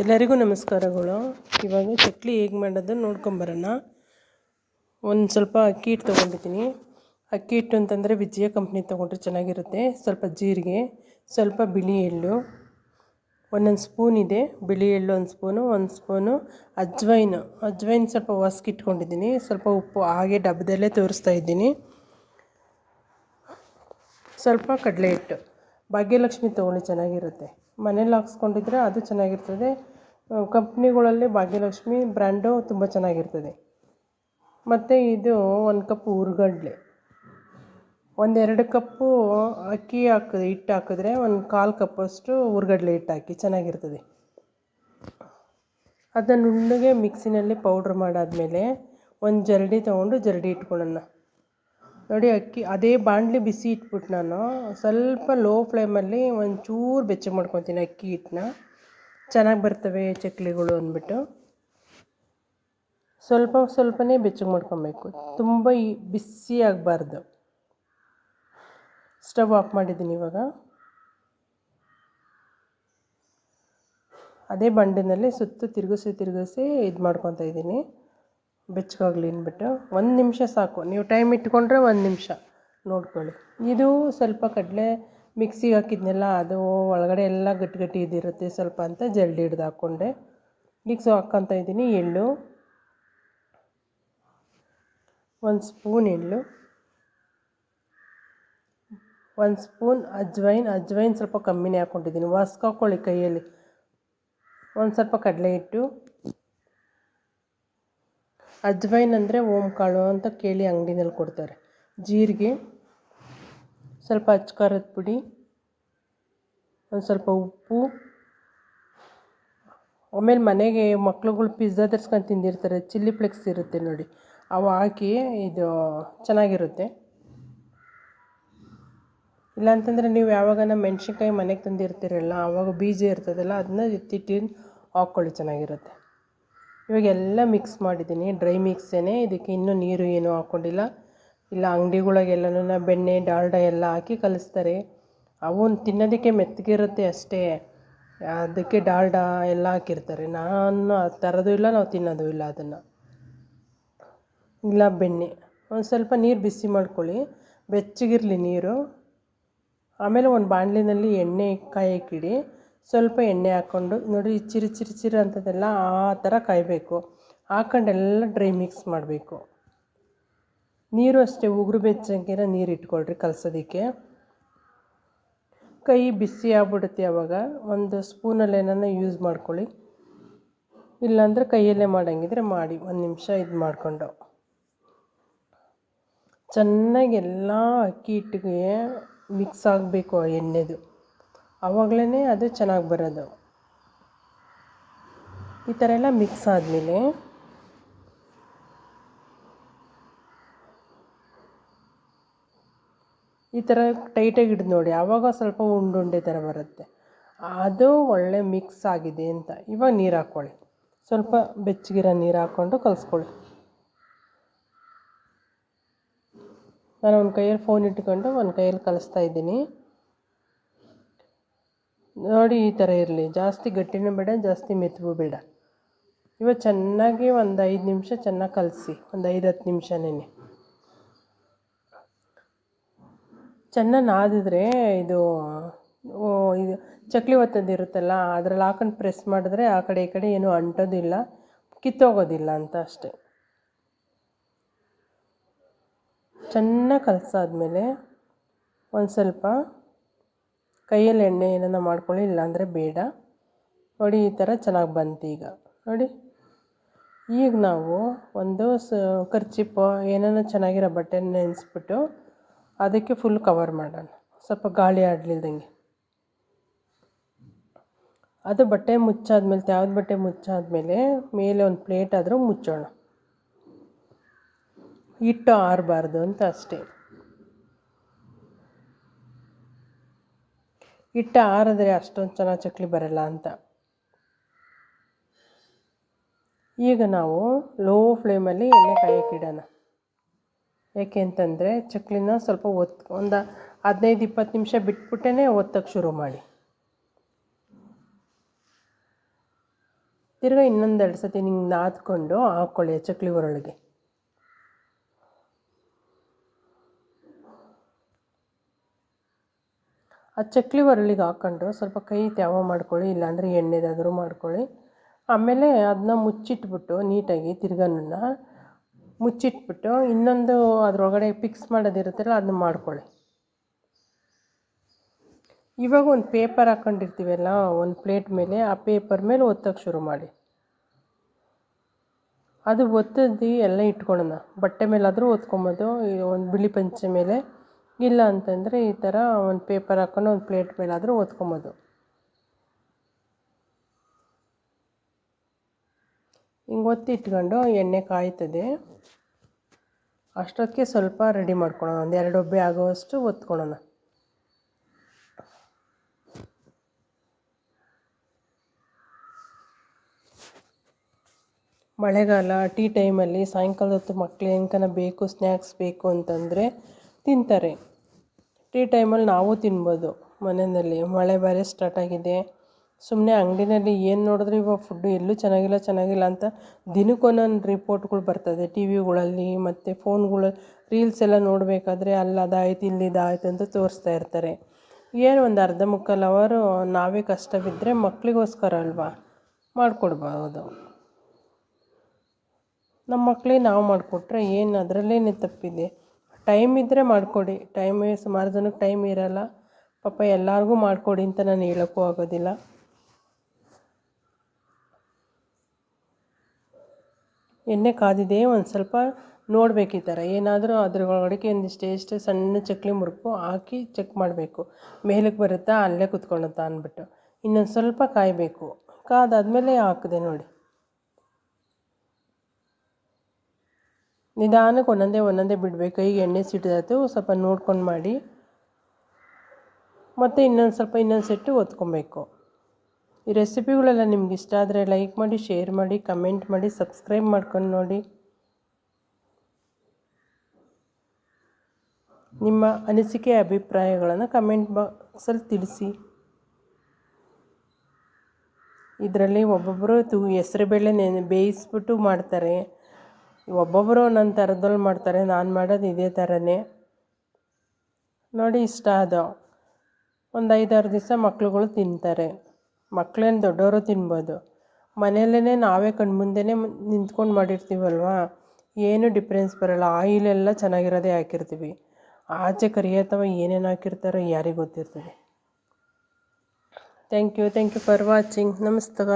ಎಲ್ಲರಿಗೂ ನಮಸ್ಕಾರಗಳು. ಇವಾಗ ಚಕ್ಲಿ ಹೇಗೆ ಮಾಡೋದು ನೋಡ್ಕೊಂಬರೋಣ ಒಂದು ಸ್ವಲ್ಪ ಅಕ್ಕಿ ಹಿಟ್ಟು ತೊಗೊಂಡಿದ್ದೀನಿ. ಅಕ್ಕಿ ಹಿಟ್ಟು ಅಂತಂದರೆ ವಿಜಯ ಕಂಪ್ನಿ ತೊಗೊಂಡ್ರೆ ಚೆನ್ನಾಗಿರುತ್ತೆ. ಸ್ವಲ್ಪ ಜೀರಿಗೆ, ಸ್ವಲ್ಪ ಬಿಳಿ ಎಳ್ಳು, ಒಂದೊಂದು ಸ್ಪೂನ್ ಇದೆ. ಬಿಳಿ ಎಳ್ಳು ಒಂದು ಸ್ಪೂನು ಒಂದು ಸ್ಪೂನು ಅಜ್ವೈನ್. ಅಜ್ವೈನ್ ಸ್ವಲ್ಪ ಇಟ್ಕೊಂಡಿದ್ದೀನಿ. ಸ್ವಲ್ಪ ಉಪ್ಪು ಹಾಗೆ ಡಬ್ಬದಲ್ಲೇ ತೋರಿಸ್ತಾ ಇದ್ದೀನಿ. ಸ್ವಲ್ಪ ಕಡಲೆ ಹಿಟ್ಟು. ಭಾಗ್ಯಲಕ್ಷ್ಮಿ ತೊಗೊಳ್ಳಿ ಚೆನ್ನಾಗಿರುತ್ತೆ. ಮನೇಲಿ ಹಾಕ್ಸ್ಕೊಂಡಿದ್ರೆ ಅದು ಚೆನ್ನಾಗಿರ್ತದೆ. ಕಂಪ್ನಿಗಳಲ್ಲಿ ಭಾಗ್ಯಲಕ್ಷ್ಮಿ ಬ್ರ್ಯಾಂಡು ತುಂಬ ಚೆನ್ನಾಗಿರ್ತದೆ. ಮತ್ತು ಇದು ಒಂದು ಕಪ್ ಹುರ್ಗಡ್ಲೆ ಒಂದೆರಡು ಕಪ್ಪು ಅಕ್ಕಿ ಹಾಕಿ ಹಿಟ್ಟು ಹಾಕಿದ್ರೆ ಒಂದು ಕಾಲು ಕಪ್ಪಷ್ಟು ಹುರ್ಗಡ್ಲೆ ಹಿಟ್ಟು ಹಾಕಿ ಚೆನ್ನಾಗಿರ್ತದೆ. ಅದನ್ನು ನುಣ್ಣಗೆ ಮಿಕ್ಸಿನಲ್ಲಿ ಪೌಡ್ರ್ ಮಾಡಾದಮೇಲೆ ಒಂದು ಜರಡಿ ತೊಗೊಂಡು ಜರಡಿ ಇಟ್ಕೊಳ್ಳೋಣ. ನೋಡಿ, ಅಕ್ಕಿ ಅದೇ ಬಾಣಲಿ ಬಿಸಿ ಇಟ್ಬಿಟ್ಟು ನಾನು. ಸ್ವಲ್ಪ ಲೋ ಫ್ಲೇಮಲ್ಲಿ ಒಂಚೂರು ಬೆಚ್ಚಗೆ ಮಾಡ್ಕೊತೀನಿ ಅಕ್ಕಿ ಹಿಟ್ಟನ್ನ. ಚೆನ್ನಾಗಿ ಬರ್ತವೆ ಚಕ್ಲಿಗಳು ಅಂದ್ಬಿಟ್ಟು. ಸ್ವಲ್ಪ ಸ್ವಲ್ಪನೇ ಬೆಚ್ಚಗೆ ಮಾಡ್ಕೊಬೇಕು. ತುಂಬ ಬಿಸಿ ಆಗಬಾರ್ದು. ಸ್ಟವ್ ಆಫ್ ಮಾಡಿದ್ದೀನಿ ಇವಾಗ. ಅದೇ ಬಂಡಿನಲ್ಲಿ ಸುತ್ತು ತಿರುಗಿಸಿ ತಿರುಗಿಸಿ ಇದು ಮಾಡ್ಕೊತಾ ಇದ್ದೀನಿ. ಬೆಚ್ಚಗಾಗಲಿ ಅಂದ್ಬಿಟ್ಟು ಒಂದು ನಿಮಿಷ ಸಾಕು. ನೀವು ಟೈಮ್ ಇಟ್ಕೊಂಡ್ರೆ ಒಂದು ನಿಮಿಷ. ನೋಡ್ಕೊಳ್ಳಿ. ಇದು ಸ್ವಲ್ಪ ಕಡಲೆ ಮಿಕ್ಸಿಗೆ ಹಾಕಿದ್ನೆಲ್ಲ, ಅದು ಒಳಗಡೆ ಎಲ್ಲ ಗಟ್ಟಿ ಗಟ್ಟಿ ಇದಿರುತ್ತೆ ಸ್ವಲ್ಪ ಅಂತ ಜಲ್ಡಿ ಹಿಡ್ದು ಹಾಕ್ಕೊಂಡೆ ಮಿಕ್ಸ್ ಹಾಕ್ಕೊತ ಇದ್ದೀನಿ ಎಳ್ಳು. ಒಂದು ಸ್ಪೂನ್ ಎಳ್ಳು. ಒಂದು ಸ್ಪೂನ್ ಅಜ್ವೈನ್. ಅಜ್ವೈನ್ ಸ್ವಲ್ಪ ಕಮ್ಮಿನೇ ಹಾಕ್ಕೊಂಡಿದ್ದೀನಿ ವಾಸ್ಕೊಳ್ಳಿ ಹಾಕ್ಕೊಳ್ಳಿ ಕೈಯಲ್ಲಿ. ಒಂದು ಸ್ವಲ್ಪ ಕಡಲೆ ಹಿಟ್ಟು. ಅಜ್ವೈನ್ ಅಂದರೆ ಓಂ ಕಾಳು ಅಂತ ಕೇಳಿ ಅಂಗಡಿನಲ್ಲಿ ಕೊಡ್ತಾರೆ. ಜೀರಿಗೆ, ಸ್ವಲ್ಪ ಅಚ್ಕಾರದ ಪುಡಿ, ಒಂದು ಸ್ವಲ್ಪ ಉಪ್ಪು. ಆಮೇಲೆ ಮನೆಗೆ ಮಕ್ಳುಗಳು ಪಿಜ್ಜಾ ತರ್ಸ್ಕೊಂಡು ತಿಂದಿರ್ತಾರೆ, ಚಿಲ್ಲಿ ಫ್ಲೆಕ್ಸ್ ಇರುತ್ತೆ ನೋಡಿ. ಅವು ಹಾಕಿ ಇದು ಚೆನ್ನಾಗಿರುತ್ತೆ. ಇಲ್ಲಾಂತಂದರೆ ನೀವು ಯಾವಾಗನ ಮೆಣ್ಸಿನ್ಕಾಯಿ ಮನೆಗೆ ತಂದಿರ್ತೀರಲ್ಲ ಆವಾಗ ಬೀಜ ಇರ್ತದಲ್ಲ ಅದನ್ನ ಎತ್ತಿಟ್ಟು ಹಾಕ್ಕೊಳ್ಳಿ ಚೆನ್ನಾಗಿರುತ್ತೆ. ಇವಾಗ ಎಲ್ಲ ಮಿಕ್ಸ್ ಮಾಡಿದ್ದೀನಿ ಡ್ರೈ ಮಿಕ್ಸೇನೆ ಇದಕ್ಕೆ ಇನ್ನೂ ನೀರು ಏನೂ ಹಾಕ್ಕೊಂಡಿಲ್ಲ ಇಲ್ಲ ಅಂಗಡಿಗಳಿಗೆಲ್ಲನೂ ಬೆಣ್ಣೆ, ಡಾಲ್ಡ ಎಲ್ಲ ಹಾಕಿ ಕಲಿಸ್ತಾರೆ. ಅವು ತಿನ್ನೋದಕ್ಕೆ ಮೆತ್ತಗಿರುತ್ತೆ ಅಷ್ಟೇ. ಅದಕ್ಕೆ ಡಾಲ್ಡ ಎಲ್ಲ ಹಾಕಿರ್ತಾರೆ. ನಾನು ತರೋದು ಇಲ್ಲ, ನಾವು ತಿನ್ನೋದು ಇಲ್ಲ ಅದನ್ನು. ಇಲ್ಲ, ಬೆಣ್ಣೆ. ಒಂದು ಸ್ವಲ್ಪ ನೀರು ಬಿಸಿ ಮಾಡ್ಕೊಳ್ಳಿ. ಬೆಚ್ಚಗಿರಲಿ ನೀರು. ಆಮೇಲೆ ಒಂದು ಬಾಣಲಿನಲ್ಲಿ ಎಣ್ಣೆ ಕಾಯಕ್ಕಿಡಿ ಸ್ವಲ್ಪ ಎಣ್ಣೆ ಹಾಕ್ಕೊಂಡು ನೋಡಿ ಚಿರು ಚಿರು ಚಿರು ಅಂಥದ್ದೆಲ್ಲ ಆ ಥರ ಕಾಯಬೇಕು. ಹಾಕೊಂಡೆಲ್ಲ ಡ್ರೈ ಮಿಕ್ಸ್ ಮಾಡಬೇಕು. ನೀರು ಅಷ್ಟೇ, ಉಗುರು ಬೆಚ್ಚಂಗಿರ ನೀರು ಇಟ್ಕೊಳ್ರಿ ಕಲಸೋದಕ್ಕೆ. ಕೈ ಬಿಸಿ ಆಗ್ಬಿಡುತ್ತೆ ಆವಾಗ ಒಂದು ಸ್ಪೂನಲ್ಲಿ ಏನಾನ ಯೂಸ್ ಮಾಡ್ಕೊಳ್ಳಿ. ಇಲ್ಲಾಂದರೆ ಕೈಯಲ್ಲೇ ಮಾಡೋಂಗಿದ್ರೆ ಮಾಡಿ, ಒಂದು ನಿಮಿಷ ಇದು ಮಾಡಿಕೊಂಡು. ಚೆನ್ನಾಗಿ ಎಲ್ಲ ಅಕ್ಕಿ ಹಿಟ್ಟಿಗೆ ಮಿಕ್ಸ್ ಆಗಬೇಕು ಆ ಎಣ್ಣೆದು. ಆವಾಗಲೇ ಅದು ಚೆನ್ನಾಗಿ ಬರೋದು. ಈ ಥರ ಎಲ್ಲ ಮಿಕ್ಸ್ ಆದಮೇಲೆ ಈ ಥರ ಟೈಟಾಗಿ ಹಿಡಿದು ನೋಡಿ ಆವಾಗ ಸ್ವಲ್ಪ ಉಂಡುಂಡೆ ಥರ ಬರುತ್ತೆ. ಅದು ಒಳ್ಳೆ ಮಿಕ್ಸ್ ಆಗಿದೆ ಅಂತ. ಇವಾಗ ನೀರು ಹಾಕ್ಕೊಳ್ಳಿ ಸ್ವಲ್ಪ ಬೆಚ್ಚಗಿರೋ ನೀರು ಹಾಕ್ಕೊಂಡು ಕಲಿಸ್ಕೊಳ್ಳಿ. ನಾನು ಒಂದು ಕೈಯಲ್ಲಿ ಫೋನ್ ಇಟ್ಕೊಂಡು ಒಂದು ಕೈಯಲ್ಲಿ ಕಲಿಸ್ತಾ ಇದ್ದೀನಿ. ನೋಡಿ, ಈ ಥರ ಇರಲಿ. ಜಾಸ್ತಿ ಗಟ್ಟಿನೂ ಬೇಡ, ಜಾಸ್ತಿ ಮೆತ್ತಗೂ ಬೇಡ. ಇವಾಗ ಚೆನ್ನಾಗಿ ಒಂದು ಐದು ನಿಮಿಷ ಚೆನ್ನಾಗಿ ಕಲಸಿ. ಒಂದು ಐದು ಹತ್ತು ನಿಮಿಷನೇ ಚೆನ್ನಾಗಿ ನಾದಿದ್ರೆ ಇದು ಇದು ಚಕ್ಲಿ ಒತ್ತದ್ದು ಇರುತ್ತಲ್ಲ, ಅದ್ರಲ್ಲಿ ಹಾಕೊಂಡು ಪ್ರೆಸ್ ಮಾಡಿದ್ರೆ ಆ ಕಡೆ ಈ ಕಡೆ ಏನೂ ಅಂಟೋದಿಲ್ಲ, ಕಿತ್ತೋಗೋದಿಲ್ಲ ಅಂತ ಅಷ್ಟೆ. ಚೆನ್ನಾಗಿ ಕಲಸಾದ್ಮೇಲೆ ಒಂದು ಸ್ವಲ್ಪ ಕೈಯಲ್ಲಿ ಎಣ್ಣೆ ಏನಾನ ಮಾಡ್ಕೊಳ್ಳಿ, ಇಲ್ಲಾಂದರೆ ಬೇಡ. ನೋಡಿ, ಈ ಥರ ಚೆನ್ನಾಗಿ ಬಂತು ಈಗ. ನೋಡಿ, ಈಗ ನಾವು ಒಂದು ಸ, ಕರ್ಚಿಪ್ಪು, ಏನಾನ ಚೆನ್ನಾಗಿರೋ ಬಟ್ಟೆ ನೆನೆಸ್ಬಿಟ್ಟು ಅದಕ್ಕೆ ಫುಲ್ ಕವರ್ ಮಾಡೋಣ. ಸ್ವಲ್ಪ ಗಾಳಿ ಆಡಲಿಲ್ದಂಗೆ. ಅದು ಬಟ್ಟೆ ಮುಚ್ಚಾದ್ಮೇಲೆ ತ್ಯಾವ್ದು ಬಟ್ಟೆ ಮುಚ್ಚಾದ್ಮೇಲೆ ಮೇಲೆ ಒಂದು ಪ್ಲೇಟ್ ಆದರೂ ಮುಚ್ಚೋಣ. ಹಿಟ್ಟು ಆರಬಾರ್ದು ಅಂತ ಅಷ್ಟೇ. ಹಿಟ್ಟು ಆರಿದ್ರೆ ಅಷ್ಟೊಂದು ಚೆನ್ನಾಗಿ ಚಕ್ಲಿ ಬರಲ್ಲ ಅಂತ. ಈಗ ನಾವು ಲೋ ಫ್ಲೇಮಲ್ಲಿ ಎಣ್ಣೆ ಕಾಯಕ್ಕಿಡೋಣ ಯಾಕೆ ಅಂತಂದರೆ ಚಕ್ಲಿನ ಸ್ವಲ್ಪ ಒತ್, ಒಂದು ಹದಿನೈದು ಇಪ್ಪತ್ತು ನಿಮಿಷ ಬಿಟ್ಬಿಟ್ಟೇ ಒತ್ತಕ್ಕೆ ಶುರು ಮಾಡಿ. ತಿರ್ಗಾ ಇನ್ನೊಂದೆರಡು ಸತಿ ನಿಂಗೆ ನಾದ್ಕೊಂಡು ಹಾಕ್ಕೊಳ್ಳಿ ಚಕ್ಲಿ ಒರಳಿಗೆ. ಆ ಚಕ್ಲಿ ಒರಳಿಗೆ ಹಾಕ್ಕೊಂಡು ಸ್ವಲ್ಪ ಕೈ ತ್ಯಾವ ಮಾಡ್ಕೊಳ್ಳಿ, ಇಲ್ಲಾಂದರೆ ಎಣ್ಣೆದಾದರೂ ಮಾಡ್ಕೊಳ್ಳಿ. ಆಮೇಲೆ ಅದನ್ನ ಮುಚ್ಚಿಟ್ಬಿಟ್ಟು ನೀಟಾಗಿ ತಿರ್ಗನನ್ನ ಮುಚ್ಚಿಟ್ಬಿಟ್ಟು ಇನ್ನೊಂದು ಅದರೊಳಗಡೆ ಪಿಕ್ಸ್ ಮಾಡೋದಿರುತ್ತಲ್ಲ ಅದನ್ನ ಮಾಡ್ಕೊಳ್ಳಿ. ಇವಾಗ ಒಂದು ಪೇಪರ್ ಹಾಕ್ಕೊಂಡಿರ್ತೀವಲ್ಲ ಒಂದು ಪ್ಲೇಟ್ ಮೇಲೆ, ಆ ಪೇಪರ್ ಮೇಲೆ ಒತ್ತಕ್ಕೆ ಶುರು ಮಾಡಿ. ಅದು ಒತ್ತದ್ದು ಎಲ್ಲ ಇಟ್ಕೊಳ್ಳೋಣ ಬಟ್ಟೆ ಮೇಲಾದರೂ ಒತ್ಕೊಬೋದು ಒಂದು ಬಿಳಿ ಪಂಚೆ ಮೇಲೆ ಇಲ್ಲ ಅಂತಂದರೆ ಈ ಥರ ಒಂದು ಪೇಪರ್ ಹಾಕ್ಕೊಂಡು ಒಂದು ಪ್ಲೇಟ್ ಮೇಲಾದರೂ ಓದ್ಕೊಬೋದು. ಹಿಂಗೆ ಒತ್ತಿ ಇಟ್ಕೊಂಡು ಎಣ್ಣೆ ಕಾಯ್ತದೆ. ಅಷ್ಟೊತ್ತಿಗೆ ಸ್ವಲ್ಪ ರೆಡಿ ಮಾಡ್ಕೊಳ್ಳೋಣ ಒಂದು ಎರಡು ಒಬ್ಬೆ ಆಗೋವಷ್ಟು ಒತ್ಕೊಳ್ಳೋಣ ಮಳೆಗಾಲ, ಟೀ ಟೈಮಲ್ಲಿ ಸಾಯಂಕಾಲದ ಹೊತ್ತು ಮಕ್ಕಳು ಬೇಕು, ಸ್ನ್ಯಾಕ್ಸ್ ಬೇಕು ಅಂತಂದರೆ ತಿಂತಾರೆ. ಟೀ ಟೈಮಲ್ಲಿ ನಾವು ತಿನ್ಬೋದು. ಮನೆಯಲ್ಲಿ ಮಳೆ ಬೇರೆ ಸ್ಟಾರ್ಟ್ ಆಗಿದೆ. ಸುಮ್ಮನೆ ಅಂಗಡಿನಲ್ಲಿ ಏನು ನೋಡಿದ್ರೆ ಇವಾಗ ಫುಡ್ಡು ಎಲ್ಲೂ ಚೆನ್ನಾಗಿಲ್ಲ ಚೆನ್ನಾಗಿಲ್ಲ ಅಂತ ದಿನಕ್ಕೊಂದೊಂದು ರಿಪೋರ್ಟ್ಗಳು ಬರ್ತದೆ. ಟಿ ವಿಗಳಲ್ಲಿ ಮತ್ತು ಫೋನ್ಗಳು ರೀಲ್ಸ್ ಎಲ್ಲ ನೋಡಬೇಕಾದ್ರೆ ಅಲ್ಲಿ ಅದಾಯ್ತು, ಇಲ್ಲಿ ಇದಾಯ್ತು ಅಂತ ತೋರಿಸ್ತಾ ಇರ್ತಾರೆ. ಏನು ಒಂದು ಅರ್ಧ ಮುಕ್ಕಾಲು ಅವರು ನಾವೇ ಕಷ್ಟ ಬಿದ್ದರೆ ಮಕ್ಕಳಿಗೋಸ್ಕರ ಅಲ್ವಾ? ಮಾಡಿಕೊಡ್ಬೋದು. ನಮ್ಮ ಮಕ್ಕಳಿಗೆ ನಾವು ಮಾಡಿಕೊಟ್ರೆ ಏನು ಅದರಲ್ಲೇನು ತಪ್ಪಿದೆ. ಟೈಮ್ ಇದ್ದರೆ ಮಾಡಿಕೊಡಿ. ಟೈಮ್ ಸುಮಾರು ಜನಕ್ಕೆ ಟೈಮ್ ಇರಲ್ಲ. ಪಾಪ ಎಲ್ಲರಿಗೂ ಮಾಡಿಕೊಡಿ ಅಂತ ನಾನು ಹೇಳೋಕ್ಕೂ ಆಗೋದಿಲ್ಲ. ಎಣ್ಣೆ ಕಾದಿದೆ, ಒಂದು ಸ್ವಲ್ಪ ನೋಡ್ಬೇಕು ಈ ಥರ ಏನಾದರೂ ಅದ್ರ ಒಳಗಡೆ ಒಂದಿಷ್ಟು ಎಷ್ಟು ಸಣ್ಣ ಚಕ್ಲಿ ಮುರುಕು ಹಾಕಿ ಚೆಕ್ ಮಾಡಬೇಕು. ಮೇಲಕ್ಕೆ ಬರುತ್ತಾ, ಅಲ್ಲೇ ಕುತ್ಕೊಳುತ್ತಾ ಅಂದ್ಬಿಟ್ಟು ಇನ್ನೊಂದು ಸ್ವಲ್ಪ ಕಾಯಬೇಕು. ಕಾದಾದಮೇಲೆ ಹಾಕಿದೆ ನೋಡಿ. ನಿಧಾನಕ್ಕೆ ಒಂದೊಂದೇ ಒಂದೊಂದೇ ಬಿಡಬೇಕು. ಈಗ ಎಣ್ಣೆ ಸಿಟ್ಟಿದಾಯ್ತು, ಸ್ವಲ್ಪ ನೋಡ್ಕೊಂಡು ಮಾಡಿ. ಮತ್ತು ಇನ್ನೊಂದು ಸ್ವಲ್ಪ ಇನ್ನೊಂದು ಸೆಟ್ಟು ಒತ್ಕೊಬೇಕು. ಈ ರೆಸಿಪಿಗಳೆಲ್ಲ ನಿಮ್ಗೆ ಇಷ್ಟ ಆದರೆ ಲೈಕ್ ಮಾಡಿ ಶೇರ್ ಮಾಡಿ ಕಮೆಂಟ್ ಮಾಡಿ ಸಬ್ಸ್ಕ್ರೈಬ್ ಮಾಡ್ಕೊಂಡು ನೋಡಿ. ನಿಮ್ಮ ಅನಿಸಿಕೆ, ಅಭಿಪ್ರಾಯಗಳನ್ನು ಕಮೆಂಟ್ ಬಾಕ್ಸಲ್ಲಿ ತಿಳಿಸಿ. ಇದರಲ್ಲಿ ಒಬ್ಬೊಬ್ಬರು ತು ಹೆಸ್ರುಬೇಳೆ ನೆನೆ ಬೇಯಿಸ್ಬಿಟ್ಟು ಮಾಡ್ತಾರೆ. ಒಬ್ಬೊಬ್ಬರು ಒಂದೊಂದು ಥರದಲ್ಲಿ ಮಾಡ್ತಾರೆ, ನಾನು ಮಾಡೋದು ಇದೇ ಥರನೇ ನೋಡಿ ಇಷ್ಟ ಅದು. ಒಂದು ಐದಾರು ದಿವಸ ಮಕ್ಳುಗಳು ತಿಂತಾರೆ. ಮಕ್ಳೇನು ದೊಡ್ಡವರು ತಿನ್ಬೋದು. ಮನೆಯಲ್ಲೇ ನಾವೇ ಕಣ್ಮುಂದೆನೇ ನಿಂತ್ಕೊಂಡು ಮಾಡಿರ್ತೀವಲ್ವ? ಏನೂ ಡಿಫ್ರೆನ್ಸ್ ಬರೋಲ್ಲ. ಆಯಿಲೆಲ್ಲ ಚೆನ್ನಾಗಿರೋದೇ ಹಾಕಿರ್ತೀವಿ. ಆಚೆ ಕರಿ ಅಥವಾ ಏನೇನು ಹಾಕಿರ್ತಾರೋ ಯಾರಿಗೆ ಗೊತ್ತಿರ್ತದೆ. Thank you thank you for watching. ನಮಸ್ಕಾರ